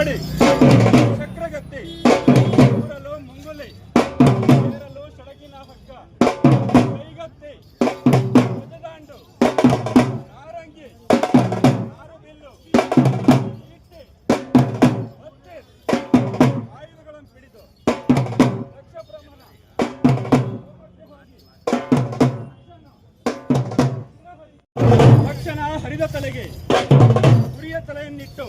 ಮಾಡಿ. ಚಕ್ರಗತ್ತಿ. ಊರಲು ಮುಂಗುಲಿ. ಏರಲು ಸೊಡಗಿನ ಹಗ್ಗ. ಕೈಗತ್ತಿ. ಮಜದಾಂಡು ನಾರಂಗಿ. ನಾರುಬಿಲ್ಲು. ಇಟ್ಟೆ ಮತ್ತೆ ಆಯುಧಗಳನ್ನು ಹಿಡಿದು. ಲಕ್ಷ ಹರಿದ ತಲೆಗೆ. ಗುರಿಯ ತಲೆಯನ್ನಿಟ್ಟು.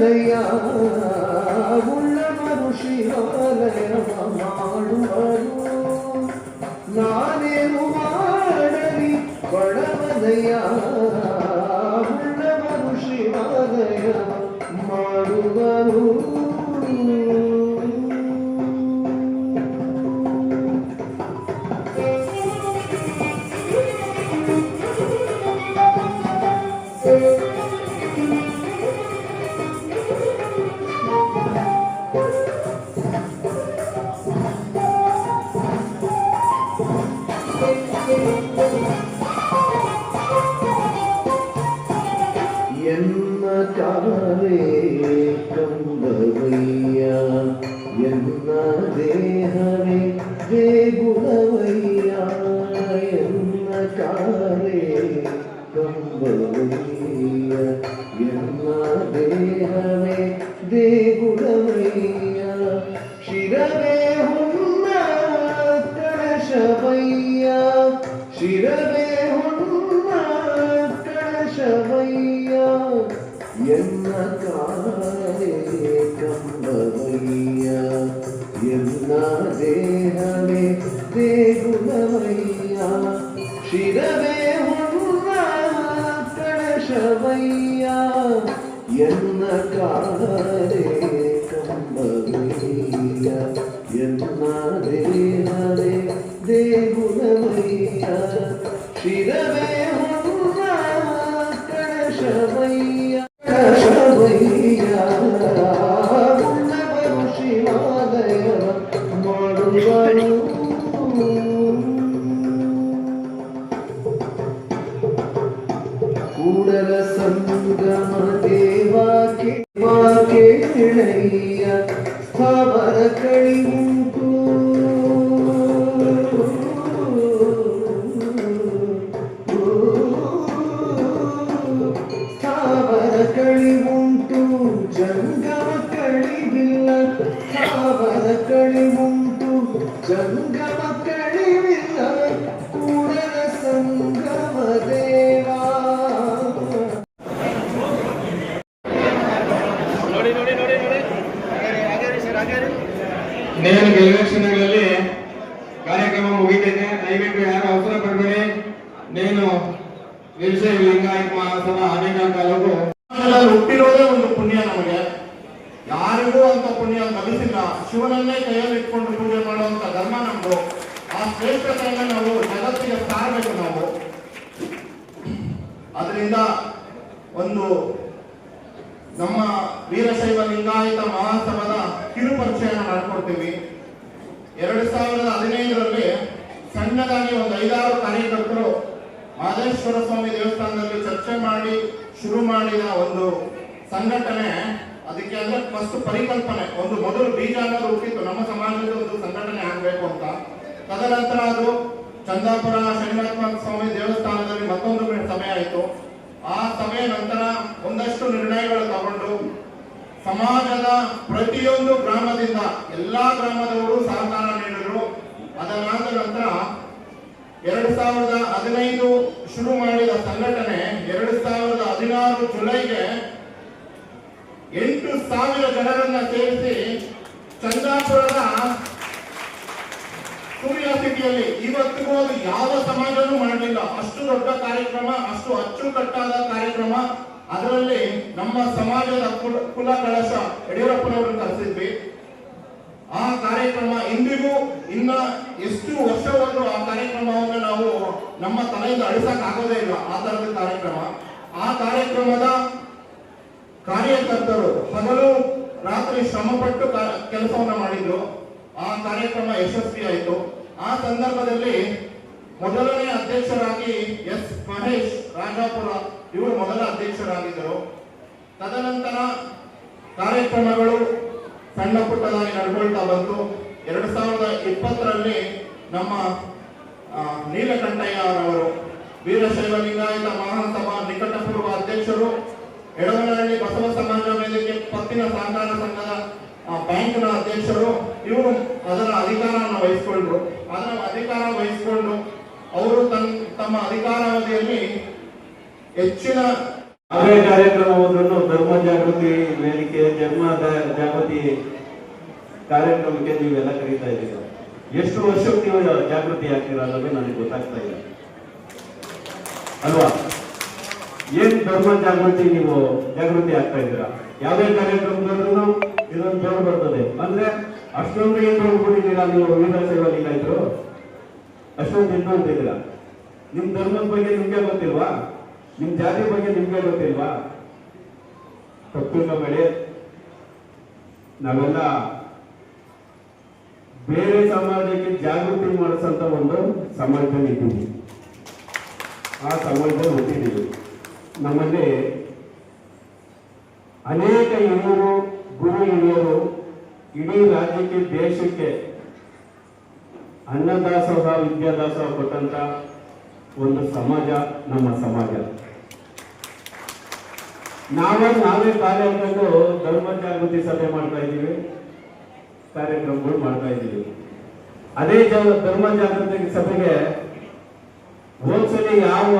ಬಡವನಯ್ಯ ಉಳ್ಳವರು ಶಿವಾಲಯ ಮಾಡುವರು ನಾನೇನು 为了 കണ്ടവയ്യ എന്ന കാണരെ കണ്ടവയ്യ എന്ന ദേവരെ ദേവുലവയ്യ. ശിരവേ ನೇರ ಎಲೆಕ್ಷನ್ಗಳಲ್ಲಿ ಕಾರ್ಯಕ್ರಮ ಮುಗಿತೈತೆ. ದಯವಿಟ್ಟು ಯಾರು ಅವಸರ ಪಡಬೇಡಿ. నేను ವಿಷಯ ಲಿಂಗಾಯತ ಮಹಾಸಭಾ ಅನೇಕ ಕಾಲಕ್ಕೂ ಹುಟ್ಟಿರೋದೇ ಒಂದು ಪುಣ್ಯ ನಮಗೆ. ಯಾರಿಗೂ ಅಂತ ಪುಣ್ಯ ಲಭಿಸಿಲ್ಲ ಶಿವನನ್ನೇ ಕೈಯಲ್ಲಿ ಇಟ್ಕೊಂಡು ಪೂಜೆ ಮಾಡುವಂತ ಧರ್ಮ ನಮ್ದು. ಆ ಶ್ರೇಷ್ಠತೆಯನ್ನ ನಾವು, ಜಗತ್ತಿಗೆ ಸಾರಬೇಕು ನಾವು. ಅದರಿಂದ ಒಂದು ನಮ್ಮ ವೀರಶೈವ ಲಿಂಗಾಯತ ಮಹಾಸಭಾದ ಕಿರು ಪರಿಚಯ ಮಾಡ್ಕೊಡ್ತೀವಿ. ಎರಡು ಸಾವಿರದ ಹದಿನೈದರಲ್ಲಿ ಸಣ್ಣದಾಗಿ ಒಂದು ಐದಾರು ಕಾರ್ಯಕರ್ತರು ಮಾದೇಶ್ವರ ಸ್ವಾಮಿ ದೇವಸ್ಥಾನದಲ್ಲಿ ಚರ್ಚೆ ಮಾಡಿ, ಶುರು ಮಾಡಿದ ಒಂದು ಸಂಘಟನೆ. ಅದಕ್ಕೆ ಅಂದ್ರೆ ಫಸ್ಟ್ ಪರಿಕಲ್ಪನೆ, ಒಂದು ಮೊದಲು ಬೀಜ ಅನ್ನೋದು ಹುಟ್ಟಿತ್ತು. ನಮ್ಮ ಸಮಾಜದ ಒಂದು ಸಂಘಟನೆ ಆಗ್ಬೇಕು ಅಂತ. ತದನಂತರ ಅದು ಚಂದಾಪುರ ಶನಿಮಾತ್ಮ ಸ್ವಾಮಿ ದೇವಸ್ಥಾನದಲ್ಲಿ ಮತ್ತೊಂದು ಸಭೆ ಆಯಿತು. ಆ ಸಭೆಯ ನಂತರ ಒಂದಷ್ಟು ನಿರ್ಣಯಗಳು ತಗೊಂಡು ಸಮಾಜದ ಪ್ರತಿಯೊಂದು ಗ್ರಾಮದಿಂದ ಎಲ್ಲಾ ಗ್ರಾಮದವರು ಸಹಕಾರ ನೀಡಿದ್ರು. ಅದನ್ನಾದ ನಂತರ ಎರಡು ಸಾವಿರದ ಹದಿನೈದು ಶುರು ಮಾಡಿದ ಸಂಘಟನೆ ಎರಡು ಸಾವಿರದ ಹದಿನಾರು ಜುಲೈಗೆ ಎಂಟು ಸಾವಿರ ಜನರನ್ನ ಸೇರಿಸಿ ಚಂದಾಪುರದ ಕ್ಯೂರಿಯಾಸಿಟಿಯಲ್ಲಿ ಇವತ್ತಿಗೂ ಅದು ಯಾವ ಸಮಾಜನೂ ಮಾಡಲಿಲ್ಲ. ಅಷ್ಟು ದೊಡ್ಡ ಕಾರ್ಯಕ್ರಮ, ಅಷ್ಟು ಅಚ್ಚುಕಟ್ಟಾದ ಕಾರ್ಯಕ್ರಮ. ಅದರಲ್ಲಿ ನಮ್ಮ ಸಮಾಜದ ಕುಲ- ಕುಲ ಕಳಶ ಯಡಿಯೂರಪ್ಪನವರನ್ನು ಕರೆಸಿದ್ವಿ. ಆ ಕಾರ್ಯಕ್ರಮ ಇಂದಿಗೂ ಇನ್ನ ಎಷ್ಟು ವರ್ಷವಾದರೂ ಆ ಕಾರ್ಯಕ್ರಮವನ್ನು ನಾವು ನಮ್ಮ ತಲೆಯಿಂದ ಅಳಿಸಕ್ ಆಗೋದೇ ಇಲ್ಲ, ಆ ತರದ ಕಾರ್ಯಕ್ರಮ. ಆ ಕಾರ್ಯಕ್ರಮದ ಕಾರ್ಯಕರ್ತರು ಹಗಲು ರಾತ್ರಿ ಶ್ರಮಪಟ್ಟು ಕೆಲಸವನ್ನ ಮಾಡಿದ್ರು. ಆ ಕಾರ್ಯಕ್ರಮ ಯಶಸ್ವಿ ಆಯಿತು. ಆ ಸಂದರ್ಭದಲ್ಲಿ ಮೊದಲನೇ ಅಧ್ಯಕ್ಷರಾಗಿ ಎಸ್ ಮಹೇಶ್ ರಾಜಾಪುರ ಇವರು ಮೊದಲ ಅಧ್ಯಕ್ಷರಾಗಿದ್ದರು. ತದನಂತರ ಕಾರ್ಯಕ್ರಮಗಳು ಸಣ್ಣ ಪುಟ್ಟದಾಗಿ ನಡ್ಕೊಳ್ತಾ ಬಂತು. ಎರಡು ಸಾವಿರದ ಇಪ್ಪತ್ತರಲ್ಲಿ ನಮ್ಮ ನೀಲಕಂಠಯ್ಯ ಅವರವರು ವೀರಶೈವ ಲಿಂಗಾಯತ ಮಹಾಸಭಾ ನಿಕಟಪೂರ್ವ ಅಧ್ಯಕ್ಷರು, ಎಡವನಹಳ್ಳಿ ಬಸವ ಸಮಾಜ ವೇದಿಕೆ ಪತ್ತಿನ ಸಹಕಾರ ಸಂಘದ ಬ್ಯಾಂಕ್ನ ಅಧ್ಯಕ್ಷರು, ಇವರು ಅದರ ಅಧಿಕಾರವನ್ನು ವಹಿಸಿಕೊಂಡ್ರು. ಅದರ ಅಧಿಕಾರ ವಹಿಸಿಕೊಂಡು ಅವರು ತನ್ನ ತಮ್ಮ ಅಧಿಕಾರಾವಧಿಯಲ್ಲಿ ಹೆಚ್ಚಿನ ಅದೇ ಕಾರ್ಯಕ್ರಮ ಹೋದ್ರೂ ಧರ್ಮ ಜಾಗೃತಿ ವೇದಿಕೆ, ಜನ್ಮ ಜಾಗೃತಿ ಕಾರ್ಯಕ್ರಮಕ್ಕೆ ನೀವೆಲ್ಲ ಕರೀತಾ ಇದ್ದೀರ? ಎಷ್ಟು ವರ್ಷಕ್ಕೆ ನೀವು ಜಾಗೃತಿ ಆಗ್ತೀರಾ ಅನ್ನೋದು ನನಗೆ ಗೊತ್ತಾಗ್ತಾ ಇಲ್ಲ. ಅಲ್ವಾ? ಏನ್ ಧರ್ಮ ಜಾಗೃತಿ ನೀವು ಜಾಗೃತಿ ಆಗ್ತಾ ಇದ್ದೀರಾ? ಯಾವುದೇ ಕಾರ್ಯಕ್ರಮದಲ್ಲೂ ಇದೊಂದು ಜೋರು ಬರ್ತದೆ. ಅಂದ್ರೆ ಅಷ್ಟೊಂದು ಏನ್ ಹೋಗ್ಬಿಟ್ಟಿದ್ದೀರಾ ನೀವು ವೀರಶೈವ ಇದ್ರು ಅಷ್ಟೊಂದು ಇದ್ದಂತಿದ್ದೀರಾ ನಿಮ್ ಧರ್ಮದ ಬಗ್ಗೆ ನಿಮ್ಗೆ ಗೊತ್ತಿಲ್ವಾ? ನಿಮ್ ಜಾತಿ ಬಗ್ಗೆ ನಿಮ್ಗೆ ಗೊತ್ತಿಲ್ವಾ? ಬೆಳೆ ನಾವೆಲ್ಲ ಬೇರೆ ಸಮಾಜಕ್ಕೆ ಜಾಗೃತಿ ಮಾಡಿಸಂತ ಒಂದು ಸಮಾಜದಲ್ಲಿ ಆ ಸಮಾಜದಲ್ಲಿ ಹುಟ್ಟಿದ್ದೀವಿ. ನಮ್ಮಲ್ಲಿ ಅನೇಕ ಹಿರಿಯರು, ಗುರು ಹಿರಿಯರು ಇಡೀ ರಾಜ್ಯಕ್ಕೆ, ದೇಶಕ್ಕೆ ಅನ್ನದಾಸೋಹ, ವಿದ್ಯಾದಾಸೋಹ ಕೊಟ್ಟಂತ ಒಂದು ಸಮಾಜ ನಮ್ಮ ಸಮಾಜ. ನಾವೇ ನಾವೇ ಕಾರ್ಯ ಧರ್ಮ ಜಾಗೃತಿ ಸಭೆ ಮಾಡ್ತಾ ಇದ್ದೀವಿ. ಕಾರ್ಯಕ್ರಮಗಳು ಮಾಡ್ತಾ ಇದ್ದೀವಿ. ಅದೇ ಜ- ಧರ್ಮ ಜಾಗೃತಿ ಸಭೆಗೆ ಹೋದ್ಸಲಿ ಯಾವ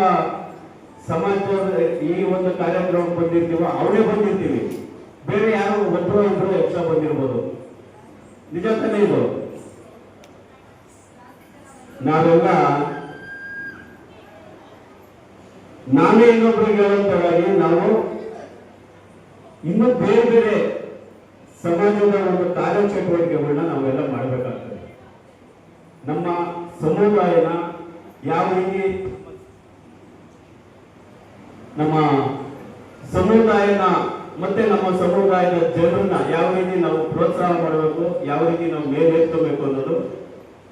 ಸಮಾಜ ಈ ಒಂದು ಕಾರ್ಯಕ್ರಮ ಬಂದಿರ್ತೀವೋ ಅವರೇ ಬಂದಿರ್ತೀವಿ. ಬೇರೆ ಯಾರು ಒಬ್ಬರು ಇಬ್ಬರು ಎಕ್ಸ್ಟ್ರಾ ಬಂದಿರ್ಬೋದು. ನಿಜ ತಾನೇ ಇದು? ನಾವೆಲ್ಲ ನಾನೇ ಇನ್ನೊಬ್ರಿಗೆ ಹೇಳುವಂತವಾಗಿ ನಾವು ಇನ್ನು ಬೇರೆ ಬೇರೆ ಸಮಾಜದ ಒಂದು ಕಾರ್ಯಚಟುವಟಿಕೆಗಳನ್ನ ನಾವೆಲ್ಲ ಮಾಡಬೇಕಾಗ್ತದೆ. ನಮ್ಮ ಸಮುದಾಯನ ಯಾವ ರೀತಿ ನಮ್ಮ ಸಮುದಾಯನ ಮತ್ತೆ ನಮ್ಮ ಸಮುದಾಯದ ಜನರನ್ನ ಯಾವ ರೀತಿ ನಾವು ಪ್ರೋತ್ಸಾಹ ಮಾಡಬೇಕು, ಯಾವ ರೀತಿ ನಾವು ಮೇಲೆತ್ತಬೇಕು ಅನ್ನೋದು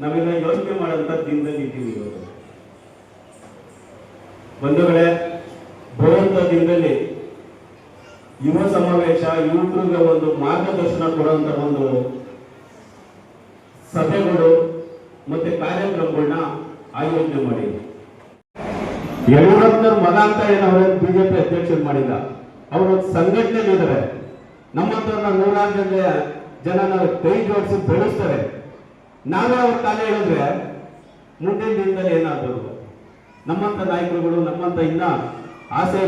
ನಾವೆಲ್ಲ ಯೋಚನೆ ಮಾಡೋಂಥ ದಿನದಲ್ಲಿ ಇದ್ದೀವಿ ಇವತ್ತು ಬಂಧುಗಳೇ, ಬರುವಂತ ದಿನದಲ್ಲಿ ಯುವ ಸಮಾವೇಶ, ಯುವಕರಿಗೆ ಒಂದು ಮಾರ್ಗದರ್ಶನ ಕೊಡುವಂತ ಒಂದು ಸಭೆಗಳು ಮತ್ತೆ ಕಾರ್ಯಕ್ರಮಗಳನ್ನ ಆಯೋಜನೆ ಮಾಡಿ ಯಡಿಯೂರಪ್ಪನವ್ರ ಮಗ ಅಂತ ಏನವ್ರೆ ಬಿಜೆಪಿ ಅಧ್ಯಕ್ಷರು ಮಾಡಿಲ್ಲ. ಅವರು ಸಂಘಟನೆ ಇದ್ದಾರೆ ನಮ್ಮಂತವ್ರನ್ನ ನೂರಾರು ಜನ ಜನನ ಕೈ ಜೋಡಿಸಿ ಬೆಳೆಸ್ತಾರೆ. ನಾವೇ ಅವ್ರ ಕಾಲ ಹೇಳಿದ್ರೆ ಮುಂದಿನ ದಿನದಲ್ಲಿ ಏನಾದರೂ ನಮ್ಮಂತ ನಾಯಕರುಗಳು ನಮ್ಮಂತ ಇನ್ನ ಆಸೆ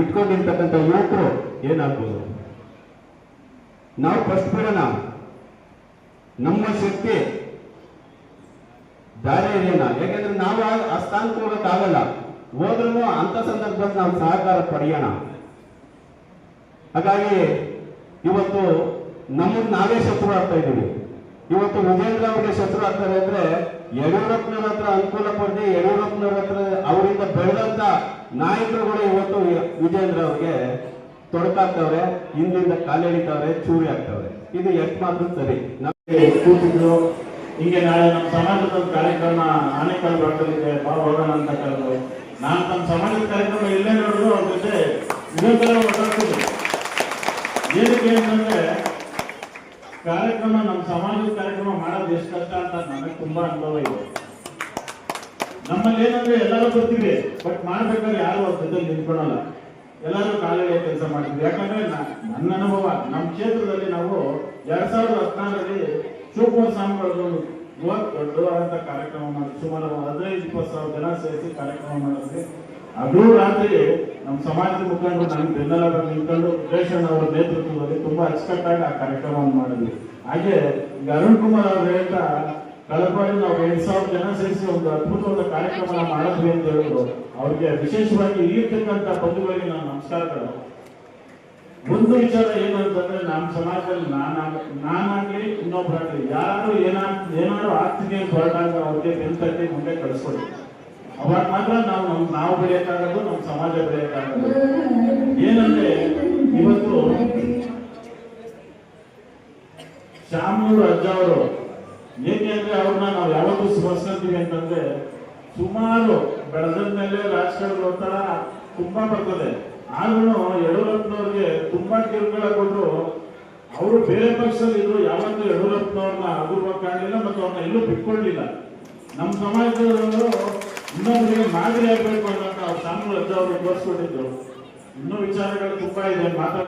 ಇಟ್ಕೊಂಡಿರ್ತಕ್ಕಂಥ ಯುವಕರು ಏನಾಗ್ಬೋದು? ನಾವು ಫಸ್ಟ್ ಬಿಡೋಣ ನಮ್ಮ ಶಕ್ತಿ ದಾರಿ ಇದೇನ ಯಾಕಂದ್ರೆ ನಾವು ಆ- ಸ್ಥಾನ ಸ್ಥಾನಕ್ಕೆ ಹೋಗಕ್ಕಾಗಲ್ಲ ಹೋದ್ರೂ ಅಂತ ಸಂದರ್ಭದಲ್ಲಿ ನಾವು ಸಹಕಾರ ಪಡೆಯೋಣ. ಹಾಗಾಗಿ ಇವತ್ತು ನಮ್ಮನ್ನು ನಾವೇ ಶತ್ರು ಆಗ್ತಾ ಇದ್ದೀವಿ. ಇವತ್ತು ವಿಜೇಂದ್ರ ಅವರಿಗೆ ಶತ್ರು ಆಗ್ತಾರೆ ಅಂದ್ರೆ ಯಡಿಯೂರಪ್ಪನವ್ರ ಹತ್ರ ಅನುಕೂಲ ಪಡೆದು ಯಡಿಯೂರಪ್ಪನವ್ರ ಹತ್ರ ಅವರಿಂದ ಬೆಳೆದಂತ ನಾಯಕರುಗಳು ಇವತ್ತು ವಿಜೇಂದ್ರ ಅವರಿಗೆ ತೊಡಕಾಗ್ತವ್ರೆ ಹಿಂದಿಂದ ಕಾಲೆಳಿತಾವ್ರೆ ಚೂರಿ ಆಗ್ತವ್ರೆ. ಇದು ಎಷ್ಟು ಮಾತ್ರ ಸರಿ. ನಮಗೆ ಕೂತಿದ್ರು. ಹಿಂಗೆ ನಾಳೆ ನಮ್ಮ ಸಮಾಜದ ಕಾರ್ಯಕ್ರಮ, ಆನೆಕಲ್ ಭಾಗದಲ್ಲಿದೆ ಬಾ ಹೋಗೋಣ ಅಂತ ಕರೆದು ನಾನು ತಮ್ಮ ಸಮಾಜದ ಕಾರ್ಯಕ್ರಮ ಇಲ್ಲೇ ನೋಡಿದ್ರು ಅವ್ರ ಜೊತೆ ಇದೇ ಥರ ಏನಕ್ಕೆ ಅಂತಂದ್ರೆ, ಕಾರ್ಯಕ್ರಮ ನಮ್ಮ ಸಮಾಜದ ಕಾರ್ಯಕ್ರಮ ಮಾಡೋದು ಎಷ್ಟು ಕಷ್ಟ ಅಂತ ನನಗೆ ತುಂಬಾ ಅನುಭವ ಇದೆ. ನಮ್ಮಲ್ಲಿ ಏನಂದ್ರೆ ಎಲ್ಲರೂ ಬರ್ತೀವಿ, ಬಟ್ ಮಾಡ್ಬೇಕಾದ್ರೆ ಯಾರು ಅವ್ರ ಜೊತೆ ನಿಂತ್ಕೊಳಲ್ಲ. ಎಲ್ಲರೂ ಕಾಲೇಜು ಕೆಲಸ ಮಾಡಿದ್ವಿ. ಯಾಕಂದ್ರೆ ನನ್ನ ಅನುಭವ, ನಮ್ಮ ಕ್ಷೇತ್ರದಲ್ಲಿ ನಾವು ಎರಡ್ ಸಾವಿರದ ಹದಿನಾರರಲ್ಲಿ ಶಿವಕುಮಾರ ಸ್ವಾಮಿಗಳದ್ದು ಬೃಹತ್ ದೊಡ್ಡದಾದಂತ ಕಾರ್ಯಕ್ರಮ ಮಾಡಿದ್ವಿ ಸುಮಾರು ಹದಿನೈದು, ಇಪ್ಪತ್ತು ಸಾವಿರ ಜನ ಸೇರಿಸಿ ಕಾರ್ಯಕ್ರಮ ಮಾಡಿದ್ವಿ. ಅದು ರಾತ್ರಿ ನಮ್ಮ ಸಮಾಜದ ಮುಖಂಡರು ನನ್ನ ಬೆನ್ನೆಲುಬಾಗಿ ನಿಂತ್ಕೊಂಡು ಉದ್ದೇಶಣ್ಣ ಅವರ ನೇತೃತ್ವದಲ್ಲಿ ತುಂಬಾ ಅಚ್ಚುಕಟ್ಟಾಗಿ ಆ ಕಾರ್ಯಕ್ರಮವನ್ನು ಮಾಡಿದ್ವಿ. ಹಾಗೆ ಅರುಣ್ ಕುಮಾರ್ ಅವರು ಹೇಳ್ತಾ ಕಳೆದ ಬಾರಿ ನಾವು ಎಂಟು ಸಾವಿರ ಜನ ಸೇರಿಸಿ ಒಂದು ಅದ್ಭುತವಾದ ಕಾರ್ಯಕ್ರಮ ಮಾಡಿದ್ವಿ ಅಂತ ಹೇಳಿದ್ರು ಅವ್ರಿಗೆ ವಿಶೇಷವಾಗಿ ಇಲ್ಲಿರ್ತಕ್ಕಂಥ ಬಂಧುಗಳಿಗೆ ನಾನು ನಮಸ್ಕಾರಗಳು ಒಂದು ವಿಚಾರ ಏನು ಅಂತಂದ್ರೆ ನಮ್ಮ ಸಮಾಜದಲ್ಲಿ ನಾನು ನಾನಾಗ್ಲಿ ಇನ್ನೊಬ್ಬರಾಗ್ಲಿ ಯಾರು ಏನಾ ಏನಾದ್ರು ಆಗ್ತೀನಿ ಅಂತ ಹೊರಟಾಗ ಅವ್ರಿಗೆ ಬೆಂತಟ್ಟಿ ಮುಂದೆ ಕಳಿಸ್ಕೊಡಿ. ಅವಾಗ ಮಾತ್ರ ನಾವು ನಮ್ ನಾವು ಬೆಳೆಯಕ್ಕಾಗೋದು ನಮ್ಮ ಸಮಾಜ ಬೆಳೆಯಕ್ಕಾಗೋದು. ಏನಂದ್ರೆ ಇವತ್ತು ಶಾಮೂರು ಅಜ್ಜ ಅವರು ಏಕೆ ಅಂದ್ರೆ ಅವ್ರನ್ನ ನಾವು ಯಾವತ್ತೂ ಸ್ಮರಿಸ್ಕೊಂತೀವಿ ಅಂತಂದ್ರೆ ಸುಮಾರು ಬೆಳೆದ ಮೇಲೆ ರಾಜಕಾರಣದ ಒತ್ತಡ ತುಂಬಾ ಬರ್ತದೆ. ಆದ್ರೂ ಯಡಿಯೂರಪ್ಪನವ್ರಿಗೆ ತುಂಬಾ ಕಿರುಕುಳ ಕೊಟ್ಟರು ಅವರು ಬೇರೆ ಪಕ್ಷದಲ್ಲಿ ಇದ್ರು ಯಾವತ್ತೂ ಯಡಿಯೂರಪ್ಪನವ್ರನ್ನ ಅಗುರ್ವ ಕಾಣಲಿಲ್ಲ ಮತ್ತು ಅವ್ರನ್ನ ಎಲ್ಲೂ ಬಿಟ್ಕೊಳ್ಳಿಲ್ಲ ನಮ್ಮ ಸಮಾಜದವರು ಇನ್ನೊಬ್ಬರಿಗೆ ಮಾದರಿ ಆಗ್ಬೇಕು ಅನ್ನೋ ಅವ್ರ ಅಜ್ಜ ಅವರು ತೋರಿಸ್ಕೊಟ್ಟಿದ್ರು. ಇನ್ನೂ ವಿಚಾರಗಳು ತುಂಬಾ ಇದೆ, ಮಾತಾಡ